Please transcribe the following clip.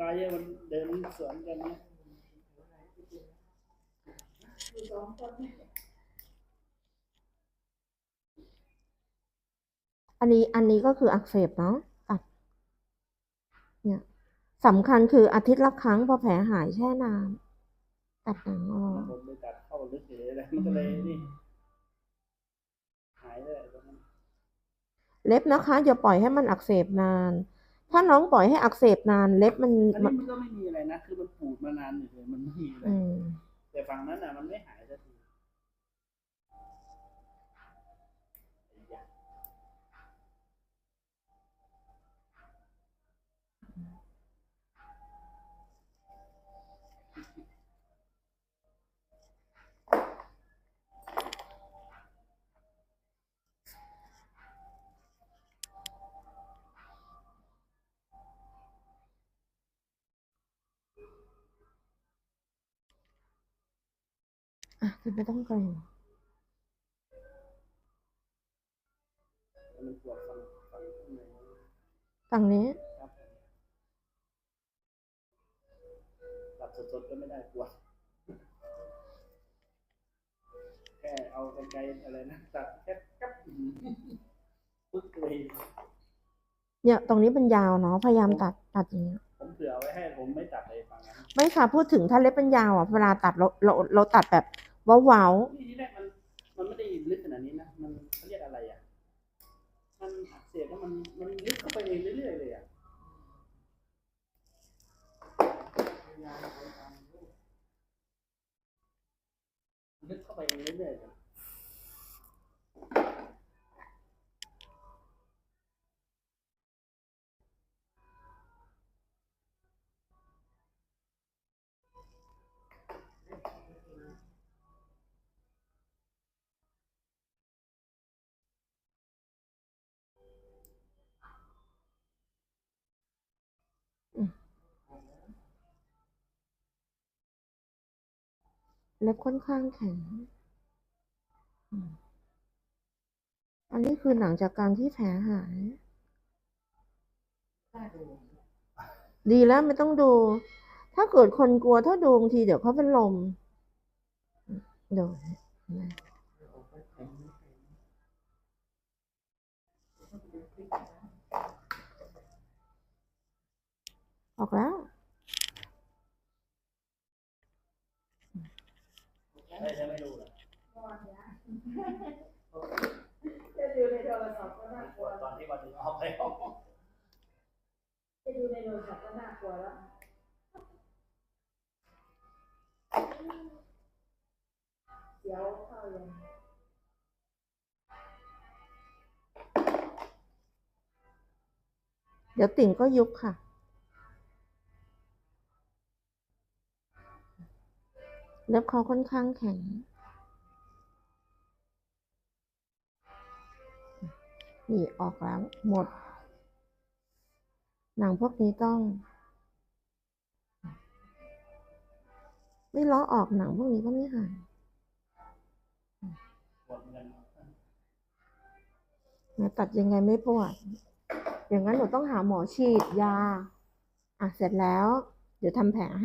กายเยอะมันเดินสวนกันเนี่ยอันนี้อันนี้ก็คืออักเสบเนาะตัดเนี่ยสำคัญคืออาทิตย์ละครั้งพอแผลหายแช่น้ำตัดหนังออกผมไปตัดเข้าลึกเลยเลยมันก็เลยนี่หายเลยตรงนั้นเล็บนะคะอย่าปล่อยให้มันอักเสบนาน ถ้าน้องปล่อยให้อักเสบนานเล็บมันอันมันี้นมันก็ไม่มีอะไรนะ คือมันปูดมานานอยู่เลยมันไม่มีอะไร อืมแต่ฝั่งนั้นอะมันไม่หายสักที อ้ยะอะคือไม่ต้องเกรงมันปวดฝั่งฝั่งข้างในฝั่งนี้ครับตัดสดๆก็ไม่ได้ปวดแค่เอากรรไกรอะไรนะตัดแค่กับปึ๊กเลยเนี่ยตรงนี้เป็นยาวเนาะพยายามตัดตัดอย่างเงี้ยผมเผื่อไว้ให้ผมไม่ตัดเลยฝั่งนั้นไม่ค่ะพูดถึงถ้าเล็บเป็นยาวอะเวลาตัดเราเราเราตัดแบบ ว้าวนี่ที่แรกมันมันไม่ได้ลึกขนาดนี้นะ มันเขาเรียกอะไรอะ มันอักเสบแล้วมันมันลึกเข้าไปเรื่อยๆเลยอะลึกเข้าไปเรื่อยๆ เล็บค่อนข้างแข็ง อันนี้คือหลังจากการที่แผลหาย ดีแล้วไม่ต้องดู ถ้าเกิดคนกลัวถ้าดูบางทีเดี๋ยวเขาเป็นลมเดี๋ยวออกแล้ว ใช่ใช่ไม่รู้เหรอจะดูในโทรศัพท์ก็น่ากลัวตอนที่วันนี้ออกไปออกจะดูในโทรศัพท์ก็น่ากลัวแล้วเดี๋ยวเข้ายังเดี๋ยวติ่งก็ยุบค่ะ เล็บเขาค่อนข้างแข็ง นี่ออกแล้วหมด หนังพวกนี้ต้อง ไม่ล้อออกหนังพวกนี้ก็ไม่หายแม้ตัดยังไงไม่ปวด อย่างนั้นหนูต้องหาหมอฉีดยา อะ เสร็จแล้ว เดี๋ยวทำแผล